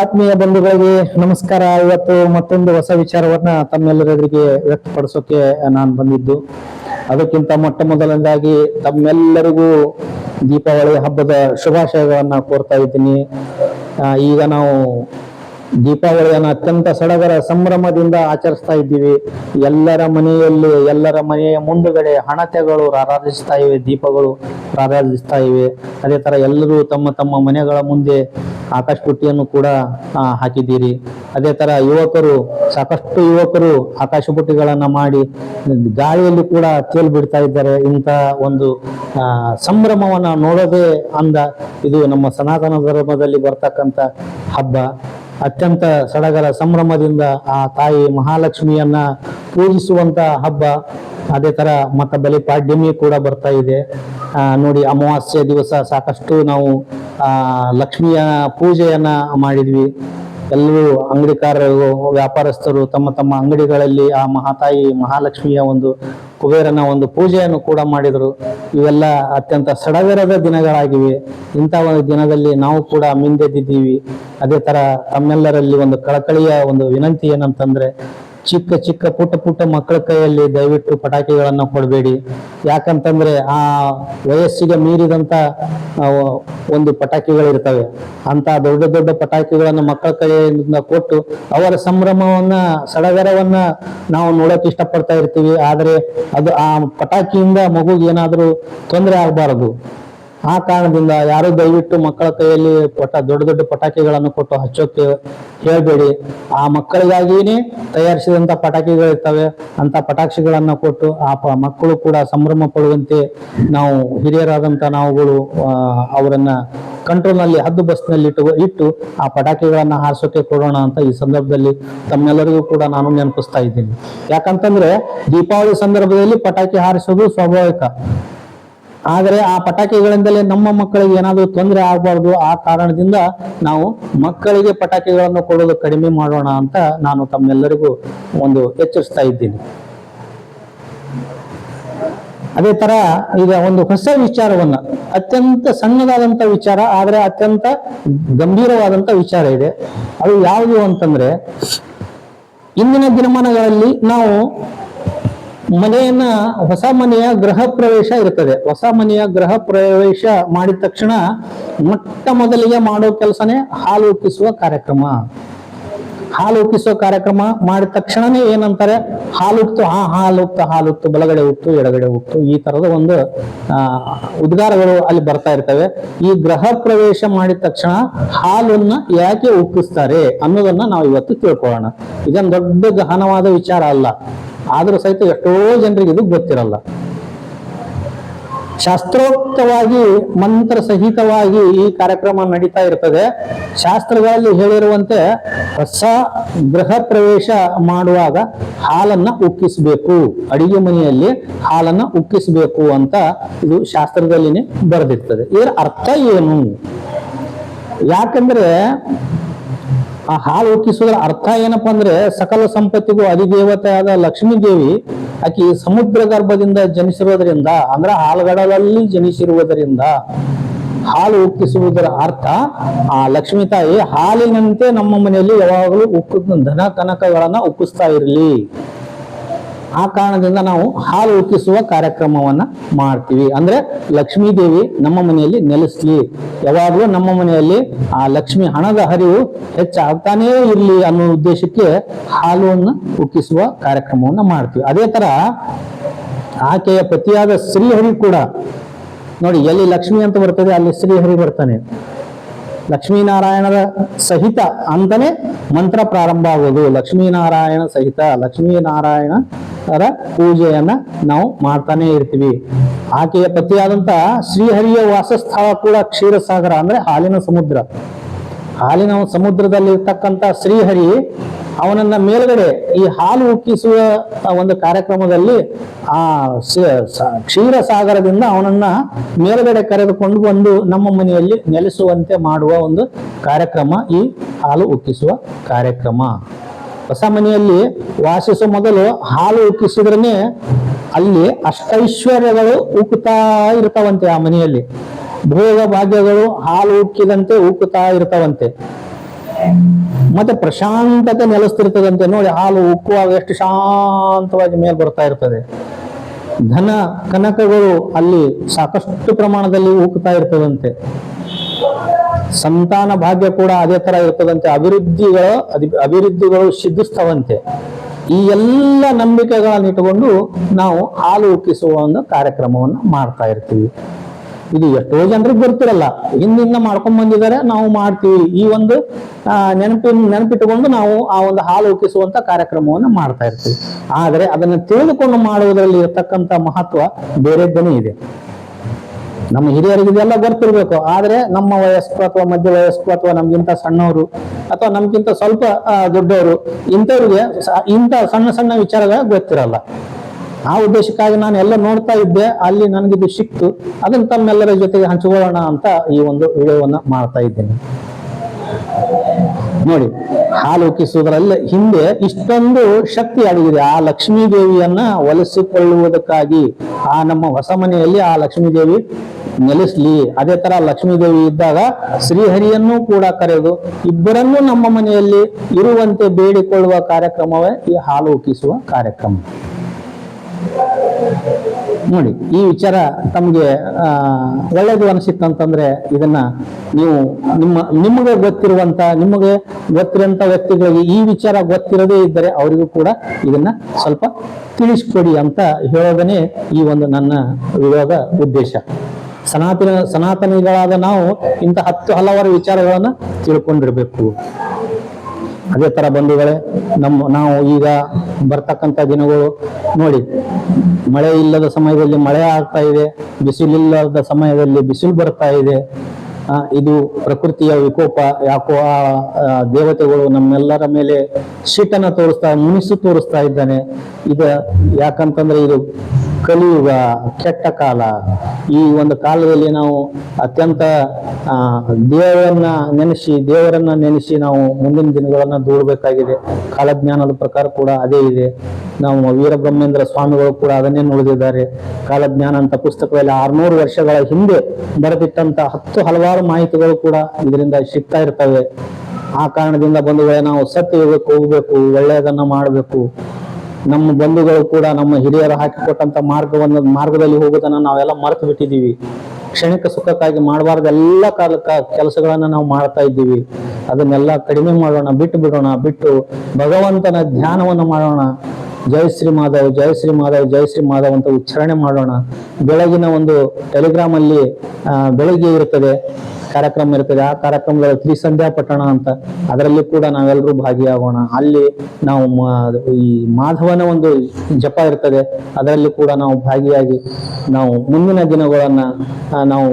ಆತ್ಮೀಯ ಬಂಧುಗಳಿಗೆ ನಮಸ್ಕಾರ. ಇವತ್ತು ಮತ್ತೊಂದು ಹೊಸ ವಿಚಾರವನ್ನ ತಮ್ಮೆಲ್ಲರಿಗೆ ವ್ಯಕ್ತಪಡಿಸೋಕೆ ನಾನು ಬಂದಿದ್ದು. ಅದಕ್ಕಿಂತ ಮೊಟ್ಟ ಮೊದಲನೇದಾಗಿ ತಮ್ಮೆಲ್ಲರಿಗೂ ದೀಪಾವಳಿ ಹಬ್ಬದ ಶುಭಾಶಯಗಳನ್ನ ಕೋರ್ತಾ ಇದ್ದೀನಿ. ಈಗ ನಾವು ದೀಪಾವಳಿಯನ್ನು ಅತ್ಯಂತ ಸಡಗರ ಸಂಭ್ರಮದಿಂದ ಆಚರಿಸ್ತಾ ಇದ್ದೀವಿ. ಎಲ್ಲರ ಮನೆಯಲ್ಲಿ, ಎಲ್ಲರ ಮನೆಯ ಮುಂದುಗಡೆ ಹಣತೆಗಳು ರಾರಾಜಿಸ್ತಾ ಇವೆ, ದೀಪಗಳು ರಾರಾಜಿಸ್ತಾ ಇವೆ. ಅದೇ ತರ ಎಲ್ಲರೂ ತಮ್ಮ ತಮ್ಮ ಮನೆಗಳ ಮುಂದೆ ಆಕಾಶ ಬುಟ್ಟಿಯನ್ನು ಕೂಡ ಹಾಕಿದ್ದೀರಿ. ಅದೇ ತರ ಯುವಕರು, ಸಾಕಷ್ಟು ಯುವಕರು ಆಕಾಶ ಬುಟ್ಟಿಗಳನ್ನ ಮಾಡಿ, ಗಾಳಿಯಲ್ಲಿ ಕೂಡ ತೇಲ್ ಬಿಡ್ತಾ ಇದ್ದಾರೆ. ಇಂಥ ಒಂದು ಸಂಭ್ರಮವನ್ನ ನೋಡೋದೇ ಅಂದ ಇದು ನಮ್ಮ ಸನಾತನ ಧರ್ಮದಲ್ಲಿ ಬರ್ತಕ್ಕಂತ ಹಬ್ಬ. ಅತ್ಯಂತ ಸಡಗರ ಸಂಭ್ರಮದಿಂದ ಆ ತಾಯಿ ಮಹಾಲಕ್ಷ್ಮಿಯನ್ನ ಪೂಜಿಸುವಂತ ಹಬ್ಬ. ಅದೇ ತರ ಮತ್ತ ಬಲಿಪಾಡ್ಯಮಿ ಕೂಡ ಬರ್ತಾ ಇದೆ. ನೋಡಿ ಅಮಾವಾಸ್ಯೆ ದಿವಸ ಸಾಕಷ್ಟು ನಾವು ಲಕ್ಷ್ಮಿಯ ಪೂಜೆಯನ್ನ ಮಾಡಿದ್ವಿ. ಎಲ್ಲರೂ ಅಂಗಡಿಕಾರರು, ವ್ಯಾಪಾರಸ್ಥರು ತಮ್ಮ ತಮ್ಮ ಅಂಗಡಿಗಳಲ್ಲಿ ಆ ಮಹಾತಾಯಿ ಮಹಾಲಕ್ಷ್ಮಿಯ ಒಂದು ಕುಬೇರನ ಒಂದು ಪೂಜೆಯನ್ನು ಕೂಡ ಮಾಡಿದರು. ಇವೆಲ್ಲ ಅತ್ಯಂತ ಸಡಗರದ ದಿನಗಳಾಗಿವೆ. ಇಂಥ ಒಂದು ದಿನದಲ್ಲಿ ನಾವು ಕೂಡ ಮಿಂದೆದ್ದಿದ್ದೀವಿ ಅದೇ ತರ ತಮ್ಮೆಲ್ಲರಲ್ಲಿ ಒಂದು ಕಳಕಳಿಯ ಒಂದು ವಿನಂತಿ ಏನಂತಂದ್ರೆ ಚಿಕ್ಕ ಚಿಕ್ಕ ಪುಟ್ಟ ಪುಟ್ಟ ಮಕ್ಕಳ ಕೈಯಲ್ಲಿ ದಯವಿಟ್ಟು ಪಟಾಕಿಗಳನ್ನು ಕೊಡಬೇಡಿ. ಯಾಕಂತಂದ್ರೆ ಆ ವಯಸ್ಸಿಗೆ ಮೀರಿದಂತ ಒಂದು ಪಟಾಕಿಗಳಿರ್ತವೆ. ಅಂತ ದೊಡ್ಡ ದೊಡ್ಡ ಪಟಾಕಿಗಳನ್ನು ಮಕ್ಕಳ ಕೈಯಿಂದ ಕೊಟ್ಟು ಅವರ ಸಂಭ್ರಮವನ್ನ, ಸಡಗರವನ್ನ ನಾವು ನೋಡಕ್ ಇಷ್ಟಪಡ್ತಾ ಇರ್ತೀವಿ. ಆದ್ರೆ ಅದು ಆ ಪಟಾಕಿಯಿಂದ ಮಗುಗೆ ಏನಾದರೂ ತೊಂದರೆ ಆಗಬಾರದು. ಆ ಕಾರಣದಿಂದ ಯಾರು ದಯವಿಟ್ಟು ಮಕ್ಕಳ ಕೈಯಲ್ಲಿ ಪಟ, ದೊಡ್ಡ ದೊಡ್ಡ ಪಟಾಕಿಗಳನ್ನು ಕೊಟ್ಟು ಹಚ್ಚೋಕೆ ಹೇಳ್ಬೇಡಿ. ಆ ಮಕ್ಕಳಿಗಾಗಿನೇ ತಯಾರಿಸಿದಂತ ಪಟಾಕಿಗಳಿರ್ತವೆ. ಅಂತ ಪಟಾಕಿಗಳನ್ನ ಕೊಟ್ಟು ಆ ಮಕ್ಕಳು ಕೂಡ ಸಂಭ್ರಮ ಪಡುವಂತೆ ನಾವು ಹಿರಿಯರಾದಂತ ನಾವುಗಳು ಅವರನ್ನು ಅವರನ್ನ ಕಂಟ್ರೋಲ್ನಲ್ಲಿ ಹದ್ದು ಬಸ್ನಲ್ಲಿ ಇಟ್ಟು ಇಟ್ಟು ಆ ಪಟಾಕಿಗಳನ್ನ ಹಾರಿಸೋಕೆ ಕೊಡೋಣ ಅಂತ ಈ ಸಂದರ್ಭದಲ್ಲಿ ತಮ್ಮೆಲ್ಲರಿಗೂ ಕೂಡ ನಾನು ನೆನಪಿಸ್ತಾ ಇದ್ದೀನಿ. ಯಾಕಂತಂದ್ರೆ ದೀಪಾವಳಿ ಸಂದರ್ಭದಲ್ಲಿ ಪಟಾಕಿ ಹಾರಿಸೋದು ಸ್ವಾಭಾವಿಕ. ಆದರೆ ಆ ಪಟಾಕಿಗಳಿಂದಲೇ ನಮ್ಮ ಮಕ್ಕಳಿಗೆ ಏನಾದರೂ ತೊಂದರೆ ಆಗಬಾರ್ದು ಆ ಕಾರಣದಿಂದ ನಾವು ಮಕ್ಕಳಿಗೆ ಪಟಾಕಿಗಳನ್ನು ಕೊಡೋದು ಕಡಿಮೆ ಮಾಡೋಣ ಅಂತ ನಾನು ತಮ್ಮೆಲ್ಲರಿಗೂ ಒಂದು ಎಚ್ಚರಿಸ್ತಾ ಇದ್ದೀನಿ. ಅದೇ ತರ ಈಗ ಒಂದು ಹೊಸ ವಿಚಾರವನ್ನ, ಅತ್ಯಂತ ಸಣ್ಣದಾದಂತ ವಿಚಾರ, ಆದ್ರೆ ಅತ್ಯಂತ ಗಂಭೀರವಾದಂತ ವಿಚಾರ ಇದೆ. ಅದು ಯಾವುದು ಅಂತಂದ್ರೆ, ಇಂದಿನ ದಿನಮಾನಗಳಲ್ಲಿ ನಾವು ಮನೆಯನ್ನ ಹೊಸ ಮನೆಯ ಗೃಹ ಪ್ರವೇಶ ಇರ್ತದೆ. ಹೊಸ ಮನೆಯ ಗೃಹ ಪ್ರವೇಶ ಮಾಡಿದ ತಕ್ಷಣ ಮೊಟ್ಟ ಮೊದಲಿಗೆ ಮಾಡೋ ಕೆಲಸನೇ ಹಾಲು ಉಕ್ಕಿಸುವ ಕಾರ್ಯಕ್ರಮ. ಹಾಲು ಉಕ್ಕಿಸುವ ಕಾರ್ಯಕ್ರಮ ಮಾಡಿದ ತಕ್ಷಣನೇ ಏನಂತಾರೆ? ಹಾಲು ಉಕ್ತು ಹಾ ಹಾಲು ಹಾಲು ಬಲಗಡೆ ಉಕ್ತು ಎಡಗಡೆ ಉಕ್ತು ಈ ತರದ ಒಂದು ಆ, ಉದ್ಗಾರಗಳು ಅಲ್ಲಿ ಬರ್ತಾ ಇರ್ತವೆ. ಈ ಗೃಹ ಪ್ರವೇಶ ಮಾಡಿದ ತಕ್ಷಣ ಹಾಲನ್ನ ಯಾಕೆ ಉಪ್ಪಿಸ್ತಾರೆ ಅನ್ನೋದನ್ನ ನಾವು ಇವತ್ತು ತಿಳ್ಕೊಳ್ಳೋಣ. ಇದೊಂದು ದೊಡ್ಡ ಗಹನವಾದ ವಿಚಾರ ಅಲ್ಲ. ಆದ್ರೂ ಸಹಿತ ಎಷ್ಟೋ ಜನರಿಗೆ ಇದು ಗೊತ್ತಿರಲ್ಲ. ಶಾಸ್ತ್ರೋಕ್ತವಾಗಿ ಮಂತ್ರ ಸಹಿತವಾಗಿ ಈ ಕಾರ್ಯಕ್ರಮ ನಡೀತಾ ಇರ್ತದೆ. ಶಾಸ್ತ್ರಗಳಲ್ಲಿ ಹೇಳಿರುವಂತೆ ಹೊಸ ಗೃಹ ಪ್ರವೇಶ ಮಾಡುವಾಗ ಹಾಲನ್ನ ಉಕ್ಕಿಸಬೇಕು. ಅಡಿಗೆ ಮನೆಯಲ್ಲಿ ಹಾಲನ್ನ ಉಕ್ಕಿಸಬೇಕು ಅಂತ ಇದು ಶಾಸ್ತ್ರದಲ್ಲಿನೇ ಬರೆದಿರ್ತದೆ. ಇದರ ಅರ್ಥ ಏನು? ಯಾಕಂದ್ರೆ ಆ ಹಾಲು ಉಕ್ಕಿಸೋದ್ರ ಅರ್ಥ ಏನಪ್ಪ ಅಂದ್ರೆ ಸಕಲ ಸಂಪತ್ತಿಗೂ ಅಧಿದೇವತೆಯಾದ ಲಕ್ಷ್ಮೀ ದೇವಿ ಆಕಿ ಸಮುದ್ರ ಗರ್ಭದಿಂದ ಜನಿಸಿರೋದ್ರಿಂದ ಅಂದ್ರೆ ಹಾಲುಗಡಲಲ್ಲಿ ಜನಿಸಿರುವುದರಿಂದ ಹಾಲು ಉಕ್ಕಿಸುವುದರ ಅರ್ಥ ಆ ಲಕ್ಷ್ಮೀ ತಾಯಿ ಹಾಲಿನಂತೆ ನಮ್ಮ ಮನೆಯಲ್ಲಿ ಯಾವಾಗಲೂ ಉಕ್ಕು ಧನ ಕನಕಗಳನ್ನ ಉಕ್ಕಿಸ್ತಾ ಇರಲಿ. ಆ ಕಾರಣದಿಂದ ನಾವು ಹಾಲು ಉಕ್ಕಿಸುವ ಕಾರ್ಯಕ್ರಮವನ್ನ ಮಾಡ್ತೀವಿ. ಅಂದ್ರೆ ಲಕ್ಷ್ಮೀ ದೇವಿ ನಮ್ಮ ಮನೆಯಲ್ಲಿ ನೆಲೆಸ್ಲಿ. ಯಾವಾಗಲೂ ನಮ್ಮ ಮನೆಯಲ್ಲಿ ಆ ಲಕ್ಷ್ಮಿ ಹಣದ ಹರಿವು ಹೆಚ್ಚಾಗ್ತಾನೇ ಇರಲಿ ಅನ್ನೋ ಉದ್ದೇಶಕ್ಕೆ ಹಾಲುವನ್ನು ಉಕ್ಕಿಸುವ ಕಾರ್ಯಕ್ರಮವನ್ನ ಮಾಡ್ತೀವಿ. ಅದೇ ತರ ಆಕೆಯ ಪತಿಯಾದ ಶ್ರೀಹರಿ ಕೂಡ, ನೋಡಿ ಎಲ್ಲಿ ಲಕ್ಷ್ಮಿ ಅಂತ ಬರ್ತದೆ ಅಲ್ಲಿ ಶ್ರೀಹರಿ ಬರ್ತಾನೆ. ಲಕ್ಷ್ಮೀನಾರಾಯಣದ ಸಹಿತ ಅಂತಾನೆ ಮಂತ್ರ ಪ್ರಾರಂಭ ಆಗೋದು. ಲಕ್ಷ್ಮೀನಾರಾಯಣ ಸಹಿತ ಲಕ್ಷ್ಮೀನಾರಾಯಣರ ಪೂಜೆಯನ್ನ ನಾವು ಮಾಡ್ತಾನೆ ಇರ್ತೀವಿ. ಆಕೆಯ ಪತಿಯಾದಂತ ಶ್ರೀಹರಿಯ ವಾಸಸ್ಥಳ ಕೂಡ ಕ್ಷೀರಸಾಗರ ಅಂದ್ರೆ ಹಾಲಿನ ಸಮುದ್ರ. ಹಾಲಿನ ಸಮುದ್ರದಲ್ಲಿ ಇರ್ತಕ್ಕಂತ ಶ್ರೀಹರಿ ಅವನನ್ನ ಮೇಲ್ಗಡೆ ಈ ಹಾಲು ಉಕ್ಕಿಸುವ ಒಂದು ಕಾರ್ಯಕ್ರಮದಲ್ಲಿ ಆ ಕ್ಷೀರ ಸಾಗರದಿಂದ ಅವನನ್ನ ಮೇಲ್ಗಡೆ ಕರೆದುಕೊಂಡು ಬಂದು ನಮ್ಮ ಮನೆಯಲ್ಲಿ ನೆಲೆಸುವಂತೆ ಮಾಡುವ ಒಂದು ಕಾರ್ಯಕ್ರಮ ಈ ಹಾಲು ಉಕ್ಕಿಸುವ ಕಾರ್ಯಕ್ರಮ. ಹೊಸ ಮನೆಯಲ್ಲಿ ವಾಸಿಸುವ ಮೊದಲು ಹಾಲು ಉಕ್ಕಿಸಿದ್ರೇ ಅಲ್ಲಿ ಅಷ್ಟೈಶ್ವರ್ಯಗಳು ಉಕ್ಕುತ್ತಾ ಇರ್ತಾವಂತೆ ಆ ಮನೆಯಲ್ಲಿ. ಭೋಗ ಭಾಗ್ಯಗಳು ಹಾಲು ಉಕ್ಕಿದಂತೆ ಉಕ್ಕುತ್ತಾ ಇರ್ತಾವಂತೆ. ಮತ್ತೆ ಪ್ರಶಾಂತತೆ ನೆಲೆಸ್ತಿರ್ತದಂತೆ ನೋಡಿ ಹಾಲು ಉಕ್ಕುವಾಗ ಎಷ್ಟು ಶಾಂತವಾಗಿ ಮೇಲೆ ಬರ್ತಾ ಇರ್ತದೆ. ಧನ ಕನಕಗಳು ಅಲ್ಲಿ ಸಾಕಷ್ಟು ಪ್ರಮಾಣದಲ್ಲಿ ಉಕ್ಕುತ್ತಾ ಇರ್ತದಂತೆ. ಸಂತಾನ ಭಾಗ್ಯ ಕೂಡ ಅದೇ ತರ ಇರ್ತದಂತೆ. ಅಭಿವೃದ್ಧಿಗಳು ಅಭಿವೃದ್ಧಿಗಳು ಸಿದ್ಧಿಸ್ತವಂತೆ. ಈ ಎಲ್ಲ ನಂಬಿಕೆಗಳನ್ನು ಇಟ್ಟುಕೊಂಡು ನಾವು ಹಾಲು ಉಕ್ಕಿಸುವ ಒಂದು ಕಾರ್ಯಕ್ರಮವನ್ನು ಮಾಡ್ತಾ ಇರ್ತೀವಿ. ಇದು ಎಷ್ಟೋ ಜನರಿಗೆ ಗೊತ್ತಿರಲ್ಲ. ಹಿಂದಿಂದ ಮಾಡ್ಕೊಂಡ್ ಬಂದಿದ್ದಾರೆ, ನಾವು ಮಾಡ್ತೀವಿ. ಈ ಒಂದು ನೆನಪಿನ, ನೆನಪಿಟ್ಟುಕೊಂಡು ನಾವು ಆ ಒಂದು ಹಾಲು ಉಕ್ಕಿಸುವಂತ ಕಾರ್ಯಕ್ರಮವನ್ನು ಮಾಡ್ತಾ ಇರ್ತೀವಿ. ಆದರೆ ಅದನ್ನು ತಿಳಿದುಕೊಂಡು ಮಾಡುವುದರಲ್ಲಿ ಇರತಕ್ಕಂತ ಮಹತ್ವ ಬೇರೆದ್ದನೇ ಇದೆ. ನಮ್ಮ ಹಿರಿಯರಿಗೆ ಇದೆಲ್ಲ ಗೊತ್ತಿರಬೇಕು. ಆದರೆ ನಮ್ಮ ವಯಸ್ಕ ಅಥವಾ ಮಧ್ಯ ವಯಸ್ಕ ಅಥವಾ ನಮ್ಗಿಂತ ಸಣ್ಣವರು ಅಥವಾ ನಮ್ಗಿಂತ ಸ್ವಲ್ಪ ದೊಡ್ಡವರು ಇಂಥವ್ರಿಗೆ ಇಂಥ ಸಣ್ಣ ಸಣ್ಣ ವಿಚಾರಗಳ ಗೊತ್ತಿರಲ್ಲ. ಆ ಉದ್ದೇಶಕ್ಕಾಗಿ ನಾನು ಎಲ್ಲ ನೋಡ್ತಾ ಇದ್ದೆ. ಅಲ್ಲಿ ನನಗಿದು ಸಿಕ್ತು. ಅದನ್ನ ತಮ್ಮೆಲ್ಲರ ಜೊತೆಗೆ ಹಂಚಿಕೊಳ್ಳೋಣ ಅಂತ ಈ ಒಂದು ವಿಡಿಯೋವನ್ನು ಮಾಡ್ತಾ ಇದ್ದೇನೆ. ನೋಡಿ ಹಾಲು ಉಕ್ಕಿಸುವುದರಲ್ಲಿ ಹಿಂದೆ ಇಷ್ಟೊಂದು ಶಕ್ತಿ ಅಡಗಿದೆ. ಆ ಲಕ್ಷ್ಮೀ ದೇವಿಯನ್ನ ಒಲಿಸಿಕೊಳ್ಳುವುದಕ್ಕಾಗಿ ಆ ನಮ್ಮ ಹೊಸ ಮನೆಯಲ್ಲಿ ಆ ಲಕ್ಷ್ಮೀ ದೇವಿ ನೆಲೆಸ್ಲಿ. ಅದೇ ತರ ಲಕ್ಷ್ಮೀ ದೇವಿ ಇದ್ದಾಗ ಶ್ರೀಹರಿಯನ್ನು ಕೂಡ ಕರೆದು ಇಬ್ಬರನ್ನೂ ನಮ್ಮ ಮನೆಯಲ್ಲಿ ಇರುವಂತೆ ಬೇಡಿಕೊಳ್ಳುವ ಕಾರ್ಯಕ್ರಮವೇ ಈ ಹಾಲು ಉಕ್ಕಿಸುವ ಕಾರ್ಯಕ್ರಮ. ನೋಡಿ, ಈ ವಿಚಾರ ತಮಗೆ ಒಳ್ಳೆಯದು ಅನಿಸಿತ್ತು ಅಂತಂದ್ರೆ ಇದನ್ನ ನೀವು ನಿಮ್ಮ, ನಿಮಗೆ ಗೊತ್ತಿರುವಂತ ನಿಮಗೆ ಗೊತ್ತಿರುವಂತ ವ್ಯಕ್ತಿಗಳಿಗೆ ಈ ವಿಚಾರ ಗೊತ್ತಿರದೇ ಇದ್ದರೆ ಅವರಿಗೂ ಕೂಡ ಇದನ್ನ ಸ್ವಲ್ಪ ತಿಳಿಸ್ಕೊಡಿ ಅಂತ ಹೇಳೋದನ್ನೇ ಈ ಒಂದು ನನ್ನ ವಿರೋಧ ಉದ್ದೇಶ. ಸನಾತನ, ಸನಾತನಿಗಳಾದ ನಾವು ಇಂಥ ಹತ್ತು ಹಲವಾರು ವಿಚಾರಗಳನ್ನ ತಿಳ್ಕೊಂಡಿರ್ಬೇಕು. ಅದೇ ತರ ಬಂಧುಗಳೇ ನಮ್ಮ ನಾವು ಈಗ ಬರ್ತಕ್ಕಂಥ ದಿನಗಳು ನೋಡಿ ಮಳೆ ಇಲ್ಲದ ಸಮಯದಲ್ಲಿ ಮಳೆ ಆಗ್ತಾ ಇದೆ ಬಿಸಿಲಿಲ್ಲದ ಸಮಯದಲ್ಲಿ ಬಿಸಿಲು ಬರ್ತಾ ಇದೆ. ಇದು ಪ್ರಕೃತಿಯ ವಿಕೋಪ ಯಾಕೋ ಆ, ದೇವತೆಗಳು ನಮ್ಮೆಲ್ಲರ ಮೇಲೆ ಶೀತನ ತೋರಿಸ್ತಾ ಮುನಿಸು ತೋರಿಸ್ತಾ ಇದ್ದಾನೆ. ಇದು ಯಾಕಂತಂದ್ರೆ ಇದು ಕಲಿಯುಗ, ಕೆಟ್ಟ ಕಾಲ. ಈ ಒಂದು ಕಾಲದಲ್ಲಿ ನಾವು ಅತ್ಯಂತ ದೇವರನ್ನ ನೆನೆಸಿ ದೇವರನ್ನ ನೆನೆಸಿ ನಾವು ಮುಂದಿನ ದಿನಗಳನ್ನ ದೂಡಬೇಕಾಗಿದೆ. ಕಾಲಜ್ಞಾನದ ಪ್ರಕಾರ ಕೂಡ ಅದೇ ಇದೆ. ನಾವು ವೀರಬ್ರಹ್ಮೇಂದ್ರ ಸ್ವಾಮಿಗಳು ಕೂಡ ಅದನ್ನೇ ನುಡಿದಿದ್ದಾರೆ. ಕಾಲಜ್ಞಾನ ಅಂತ ಪುಸ್ತಕದಲ್ಲಿ ಆರ್ನೂರು ವರ್ಷಗಳ ಹಿಂದೆ ಬರೆದಿಟ್ಟಂತ ಹತ್ತು ಹಲವಾರು ಮಾಹಿತಿಗಳು ಕೂಡ ಇದರಿಂದ ಸಿಗ್ತಾ ಇರ್ತವೆ. ಆ ಕಾರಣದಿಂದ ಬಂದು ನಾವು ಸತ್ಯ ಹೋಗ್ಬೇಕು, ಒಳ್ಳೆಯದನ್ನ ಮಾಡಬೇಕು. ನಮ್ಮ ಬಂಧುಗಳು ಕೂಡ ನಮ್ಮ ಹಿರಿಯರು ಹಾಕಿಕೊಟ್ಟಂತ ಮಾರ್ಗವನ್ನ, ಮಾರ್ಗದಲ್ಲಿ ಹೋಗೋದನ್ನ ನಾವೆಲ್ಲ ಮರೆತು ಬಿಟ್ಟಿದ್ದೀವಿ. ಕ್ಷಣಿಕ ಸುಖಕ್ಕಾಗಿ ಮಾಡಬಾರ್ದು ಎಲ್ಲ ಕಾಲಕ್ಕ ಕೆಲಸಗಳನ್ನ ನಾವು ಮಾಡ್ತಾ ಇದ್ದೀವಿ. ಅದನ್ನೆಲ್ಲ ಕಡಿಮೆ ಮಾಡೋಣ, ಬಿಟ್ಟು ಬಿಡೋಣ, ಬಿಟ್ಟು ಭಗವಂತನ ಧ್ಯಾನವನ್ನು ಮಾಡೋಣ. ಜೈ ಶ್ರೀ ಮಾಧವ್, ಜೈ ಶ್ರೀ ಮಾಧವ್, ಜೈ ಶ್ರೀ ಮಾಧವ್ ಅಂತ ಉಚ್ಚಾರಣೆ ಮಾಡೋಣ. ಬೆಳಗಿನ ಒಂದು ಟೆಲಿಗ್ರಾಮ್ ಅಲ್ಲಿ ಬೆಳಗ್ಗೆ ಇರುತ್ತದೆ, ಕಾರ್ಯಕ್ರಮ ಇರ್ತದೆ ಆ ಕಾರ್ಯಕ್ರಮದಲ್ಲಿ ತ್ರಿಸಂಧ್ಯಾ ಪಟ್ಟಣ ಅಂತ. ಅದರಲ್ಲಿ ಕೂಡ ನಾವೆಲ್ಲರೂ ಭಾಗಿಯಾಗೋಣ. ಅಲ್ಲಿ ನಾವು ಈ ಮಾಧವನ ಒಂದು ಜಪ ಇರ್ತದೆ. ಅದರಲ್ಲಿ ಕೂಡ ನಾವು ಭಾಗಿಯಾಗಿ ನಾವು ಮುಂದಿನ ದಿನಗಳನ್ನ ನಾವು